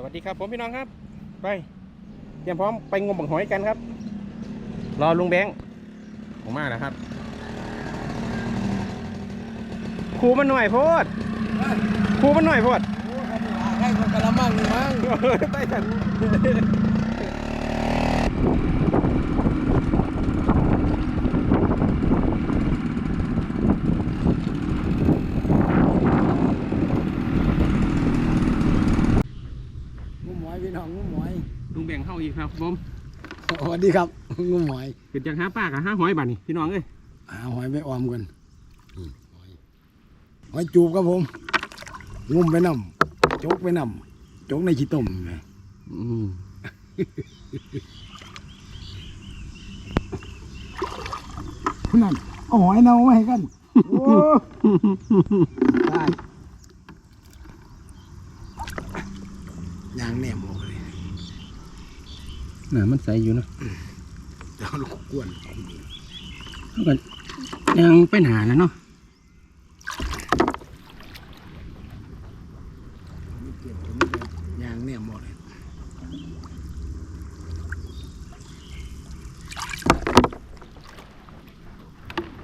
สวัสดีครับผมพี่น้องครับ ไปเตรียมพร้อมไปงมบังหอยกันครับ รอลุงแบงค์ผมมาแล้วครับครูมันหน่อยโพดครูมันหน่อยโพดให้คนกระมังหนึ่งมั้งใต้ถัน งูหมอยพี่น้องงูหมอย ลุงแบง ค์เข้าอีกครับผมสวัสดีครับงูหมอยเกิดจากห้าป้ากับห้าหอยบาทนี่พี่น้องเอ้ยหาหอยไปออมกันนี่หอยหอยจูบครับผมงุ่มไปนำจกไปนำจกในขี้ต้มไงอืมนั่นเอาหอยเน่ามาให้กันโอ้ได้ยางแหนมออกเลย น่ะมันใสอยู่เนาะเดี๋ยวลูกกวนมันก็ยังไปหนาแล้วเนาะไม่เก็บผมไม่เก็บยางแหนมหมดเลย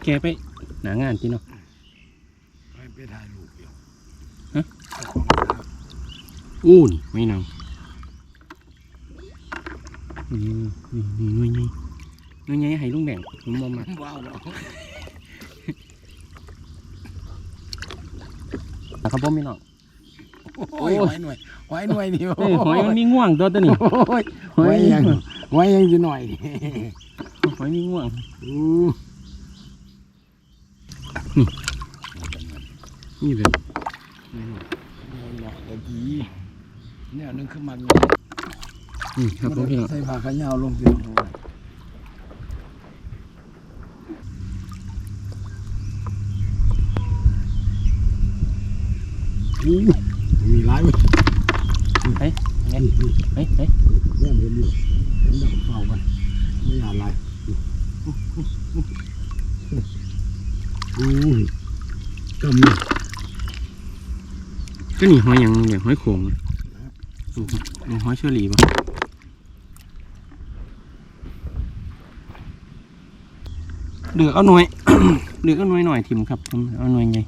แกไปหนางานที่เนาะไปไปถ่ายรูปอยู่ฮะเอาของมาครับอู้นไม่เนานี่ นี่นี่หน่วยใหญ่หน่วยใหญ่ให้ลุงแบ่งผมมองมาว้าวว้าวครับผมพี่น้องโอ้ยหอยหน่วยหอยหน่วยนี่เอ้ยหอยมันมีง่วงตัวตัวนี้โอ้ยหอยยังหอยยังจะหน่อยนี่หอยมีง่วงอู้นี่แบบหน่อยเดี๋ยวกี้เนี่ยนึงขึ้นมานี่ ครับผมพี่น้องใส่ผ้าขาวเหนียวลงสิอู้มีหลายเว้ยเฮ้ยเฮ้ยเฮ้ยเนี่ยเห็นอยู่เห็นดอกเฝ้ากันไม่อยากอะไรอู้กำลังก็นี่หอยยังแบบหอยโขงดูครับดูหอยเชอรี่ป่ะ เดือกเอาหน่วยเดือกเอาหน่วยหน่อยทิมครับผมเอาหน่วยไง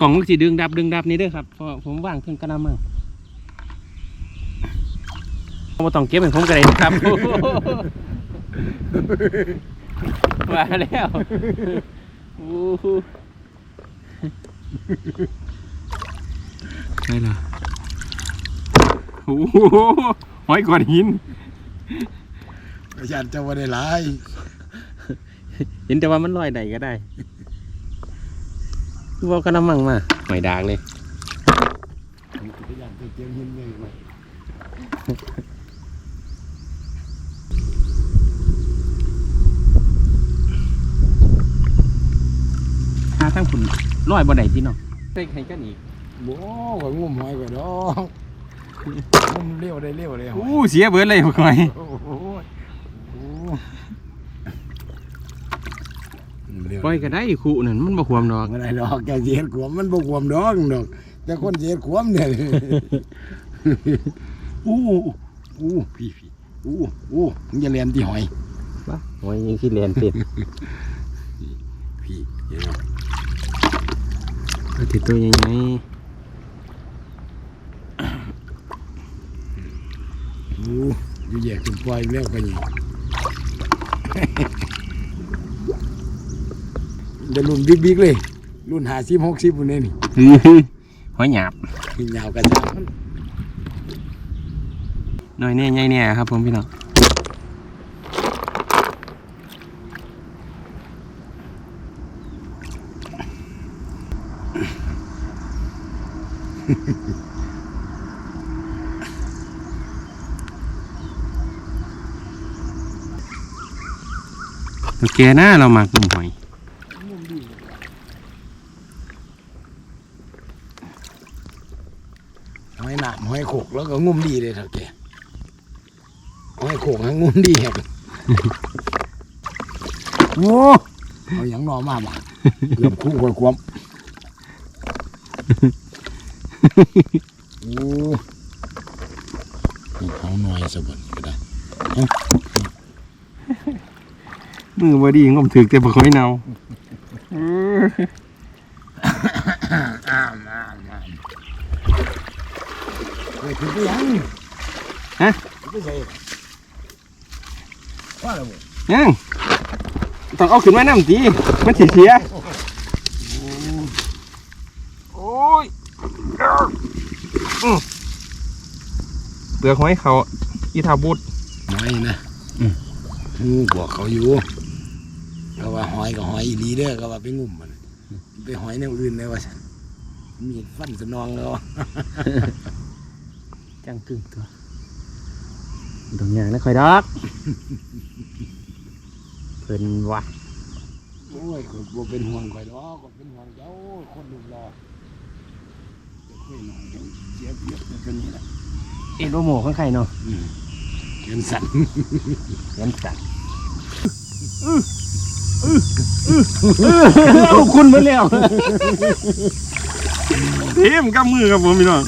กล่องมันสิดึงดับดึงดับนี่เด้อครับเพราะผมว่างเพิ่งกระมังเอามาต้องเก็บให้ผมกระเด็นครับ มาแล้วโอ้โหใช่ละโอ้โห หอยก้อนหินประชันจะว่าได้หลายเห็นแต่ว่ามันลอยใดก็ได้คือว่ากระมังมาหอยดากเลยประชันไปเจียงหินเลยมาหาทั้งคุณลอยบ่ได้ที่เนาะใส่ไข่กันอีกบ่ก็งุ่มหอยไปดอก งุ่มเลี้ยวได้เลี้ยวเลยหอยอู้เสียเบิดเลยหอยโอ้โหโอ้เลี้ยวปล่อยก็ได้คู่นั่นมันบ่ควมดอกไม่ได้ดอกแกเสียดขวมมันบ่ขวมดอกดอก แต่คนเสียดขวมเนี่ย อู้อู้พี่พี่อู้อู้มึงจะเรียนที่หอยปะหอยยังขี้เลียนติดพี่เห็นไหมติดตัวใหญ่ อู้อยู่แยกจุ่มปล่อยแล้วก็ยังเดี๋ยวรุ่นบิ๊กๆเลย รุ่นหาสิบหกสิบคนนี้นี่ๆหอยหยาบกินยาวกระจายมันหน่อยแน่ใหญ่แน่ครับผมพี่น้อง โอเคนะเรามากลุ่มหอยหอยหนามหอยโขกแล้วก็งุ่มดีเลยเถอะแกหอยโขกให้งุ่มดีแฮะโอ้เอาอย่างหนอมาบ้างเกือบคู่กับความโอ้นี่เขาหน่อยสะบัดก็ได้ มือบอดี้งมถือแต่บ่ค่อยเนาอ้ามอ้ามอ้ามเฮ้ยคือไปยังฮะไปใส่ว่าอะไรบ่ยังต้องเอาขึ้นมาน้ำจีมันสิเสียโอ้ยอื้อเปลือกหอยเขาอีทาบุตรไม่นะงูบอกเขาอยู่ก็ว่า หอยกับหอยอีหลีเด้อก็ว่าไปงุ่มมันไปหอยแนวอื่นเลยว่าฉันมีดฟันสนองแล้วจังกึ่งตัวตรงอย่างนะคอยดอกเพิ่นว่ะโอ้ยคนบ่เป็นห่วงข่อยดอกก็เป็นห่วงเจ้าคนลูกรอจะคุยหน่อยจังเสียเปรียบเป็นนี่แหละเอ็นโอโมข้างใครเนาะอืมเงินสั่นยันสัตว์ เอาคุณมาแล้วเทีมกับมือครับผมพี่น้อง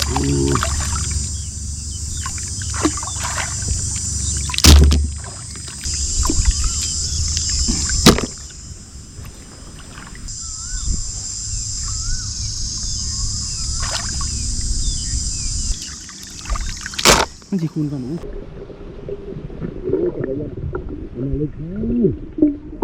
มันสิคุณก่อนอู้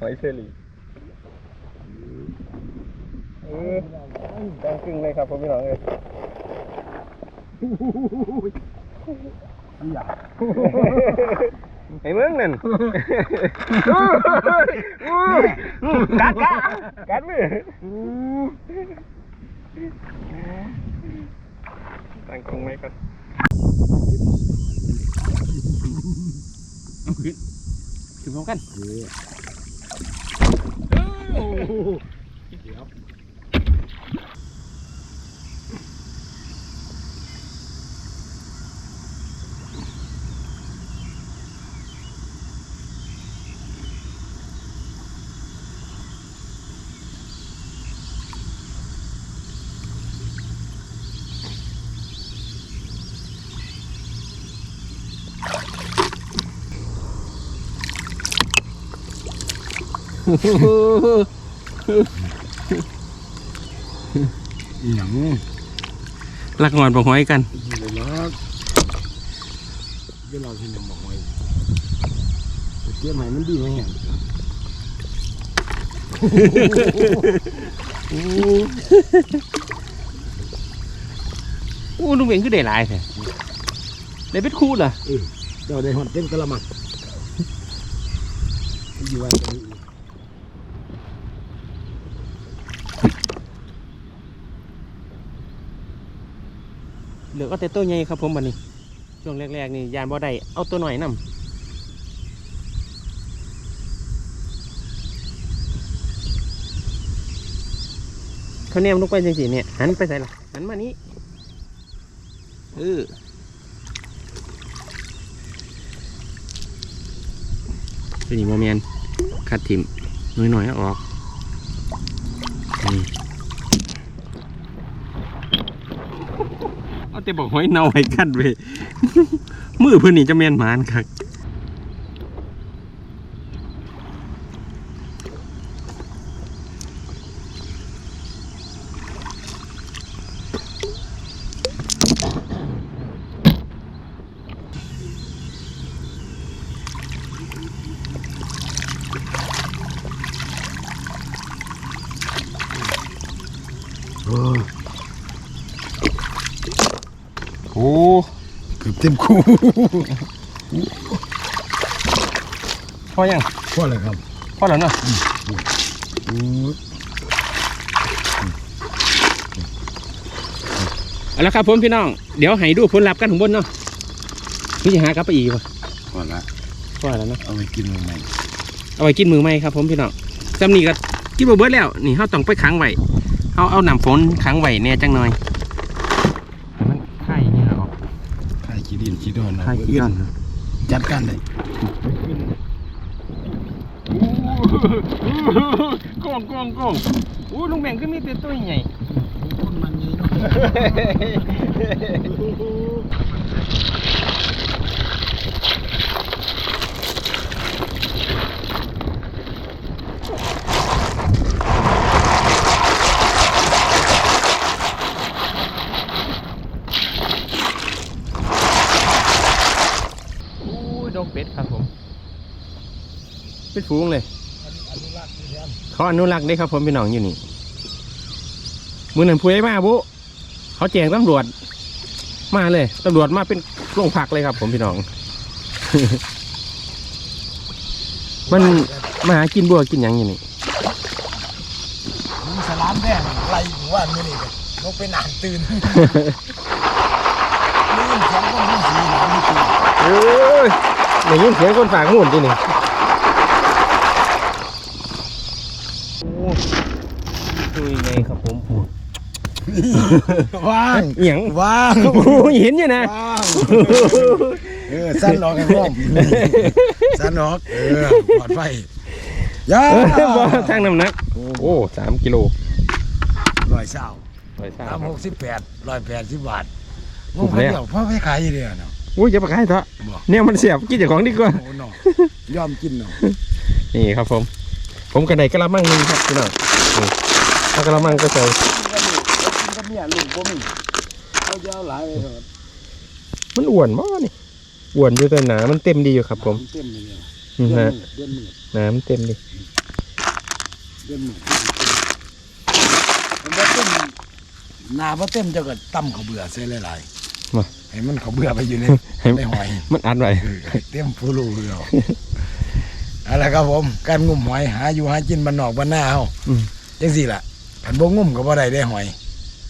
หอยเชอรี่เออจังกึ่งเลยครับผมพี่น้องเลยไอ้เมืองนั่นกัดกัดกัดมือตั้งกรงไว้ก่อนเอาขึ้นขึ้น พร้อมกันเอ ออีหยังลักงอนปองหอยกันเลยเนาะเดี๋ยวเราที่ยังบอกไว้ไปเตรียมให้มันดีไหมเนี่ยอู้ลุงเบงคือได้หลายแท้ได้เป็นคู่เหรอเดี๋ยวได้หอดเต็มกระมังอยู่ไว้ตรงนี้ เหลือก็แต่ตัวใหญ่ครับผมบัดนี้ ช่วงแรกๆนี่ยานบ่ได้เอาตัวหน่อยนำเขาแนมลงไปจังสิเนี่ยหันไปใส่ละหันมานี้เออตัวนี้โมเมนคัดทิมหน้อยๆออกนี่ แต่บอกหอยเน่าให้กันเว้ยมือเพื่อนนี่จะแมนหมานครับ ต็มคู่พอยังพอเลยครับพอแล้วเนาะโอ้ยเอาละครับผมพี่น้อง เดี๋ยวให้ดูผลลัพธ์กันข้างบนเนาะนี่จะหากลับไปอีกวะพอละพอแล้วเนาะเอาไปกินใหม่เอาไว้กินมือไหมครับ ผมพี่น้องจำนี่ก็กินบ่เบิดแล้ว นี่เขาต้องไปขังไว้เอาเอาน้ำฝนขังไว้แน่จังหน่อยให้มันไข่เนี่ยออก ไข่ขี้ดิ นขี้ดอนเอาไข่กี่ก้อนจัดกันเลยกองกองกองอู้ลุงแบ่งขึ้นมีเป็นตัวใหญ่คนมันนี่ ดอกเป็ดครับผม เป็นฝูงเลยเขาอนุรักษ์ได้ครับผมพี่น้องอยู่นี่มือหนึ่งพูดมาบุเขาแจ้งตำรวจ มาเลยตำรวจมาเป็นโรงพักเลยครับ ผมพี่น้อง มันมาหากินบัวกินหยังอยู่นี่มึงสลามแดงไรหัวนี่นี่ลงไปนานตื่นนี่สองคนนี่สีหนามนี่ตื่น โอ้ยได้ยินเสียงคนฝากหุ่นดินี่โอ้ดูยังไงครับผมผูดว่างเอียงว่างโอ้ยเห็นอยู่นะว่างเออสั้นออกกันร่วมสั้นออกเออปลอดไฟยาเออบ่ทางน้ำหนัก โอ้สามกิโลร้อยเศร้าร้อยสาสามมหกสิบแปดร้อยแปดสิบบาทงถูงกพันแล้วเดียวพ่อไม่ขายอยู่เดียวเนาะ อุ้ยจะไปขายเถอะบอกเนี่ยมันเสียบกินจากของดีกว่าโอ้เนาะยอมกินเนาะนี่ครับผม ผมกระไดกระมังหนึงครับพี่น้องนี่เอากระมังก็ใส่กินกับเมียลูกบ่มีเขาจะเอาหลายเลยเถอะมันอ้วนมากนี่อ้วนอยู่แต่หนามันเต็มดีอยู่ครับ ผมเต็มเลยเนี่ยอืมเดือนฮะหมื่นเดือนหมื่นหนามันเต็มดีเดือนหมื่นมันบ่เต็มหนาบ่เต็มเจ้าก็ตั้มเขาวเบื่อใส่หลายๆ ให้มันเขาวเบื่อไปอยู่ในให้ในหอย มันอัดไว้เออเต็มผู้รู้เดียวเอาละครับผม การงุ่มหอยหาอยู่หากินบ้านนอกบ้านหน้าเฮาอืมจังสี่ล่ะผันบ่งุ่มก็บ่ได้ได้หอย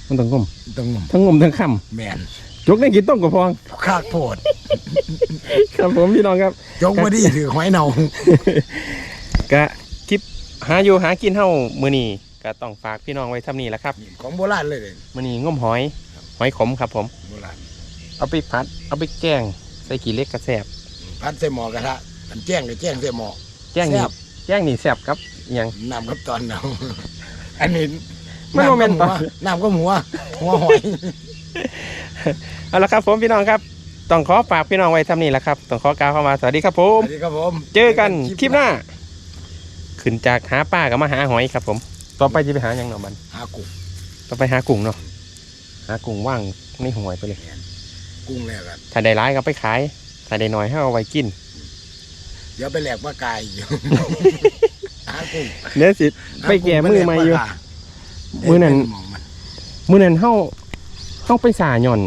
มันต้องงมต้องงุ่มทั้งงมทั้งค่แม่นำจกได้กินต้มกับพองคากโพดครับผมพี่น้องครับจงบ่ดีถือหอยเน่ากะคลิปหาอยู่หากินเฮ้ามือนี้ก็ต้องฝากพี่น้องไว้ทำนี่แหละครับ ของโบราณเลยเด้มือนี้งมหอย หอยขมครับผมโบราณ เอาไปผัด เอาไปแกงใส่กี่เล็กกระแสบพัดใส่หม้อกระทะอันแจ้งก็แจ้งใส่หม้อแกงนี่แซ่บ แกงนี่แสบครับอหยัง น้ำกับตอนเนาอันนี้มันบ่แม่นตอนน้ำก็หัวหัวหอยเอาละครับผมพี่น้องครับ ต้องขอฝากพี่น้องไว้ทำนี่แหละครับ ต้องขอกล่าวเข้ามาสวัสดีครับผสมวัสดีครับผมเจอกันคลิปหน้า ขึ้นจากหาป้ากับมาหาหอยครับผม ต่อไปจะไปหาหยังหนอมัน หากุ้งต่อไปหากุ้งเนาะ หากุ้งว่างในหอยไปเลย กุ้งแล้วกันถ้าได้ร้ายก็ไปขาย ถ้าได้น้อยให้เอาไว้กิน เดี๋ยวไปแหลกปลากายอยู่หากุ้งเนื้อสิไปแก่มือมาอยู่หากุ้งมื้อนั้นเดี๋ยวไปหมองมันมื้อนั้นเฮาเฮาไปสาหย่อน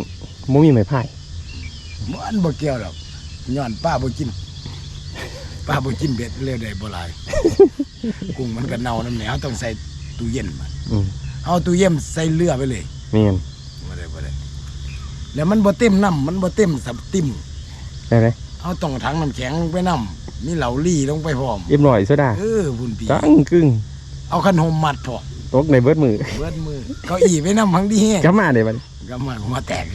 บ่มีไม้พายมันบ่เกี่ยวหรอกย้อนป้าบ่กินป้าบ่กินเบ็ดเร็วได้บ่หลายกุ้งมันก็เน่าน้ำแหนวต้องใส่ตู้เย็นมันอืมเอาตู้เย็นใส่เรือไปเลยแม่นบ่ได้บ่ได้ แล้วมันบ่เต็มน้ำมันบ่เต็มสับติ่มได้ไหมเอาต้องถังน้ำแข็งลงไปน้ำมีเหลาลี่ลงไปพร้อมเรียบร้อยโซดาเออพุ่นปีจังกึ่งเอาขันหมมัดพอตกในเบิดมือเบิดมือเก้าอี้ไปน้ำพังดีแห้งกลับมาได้บัดก็มาหัวแตก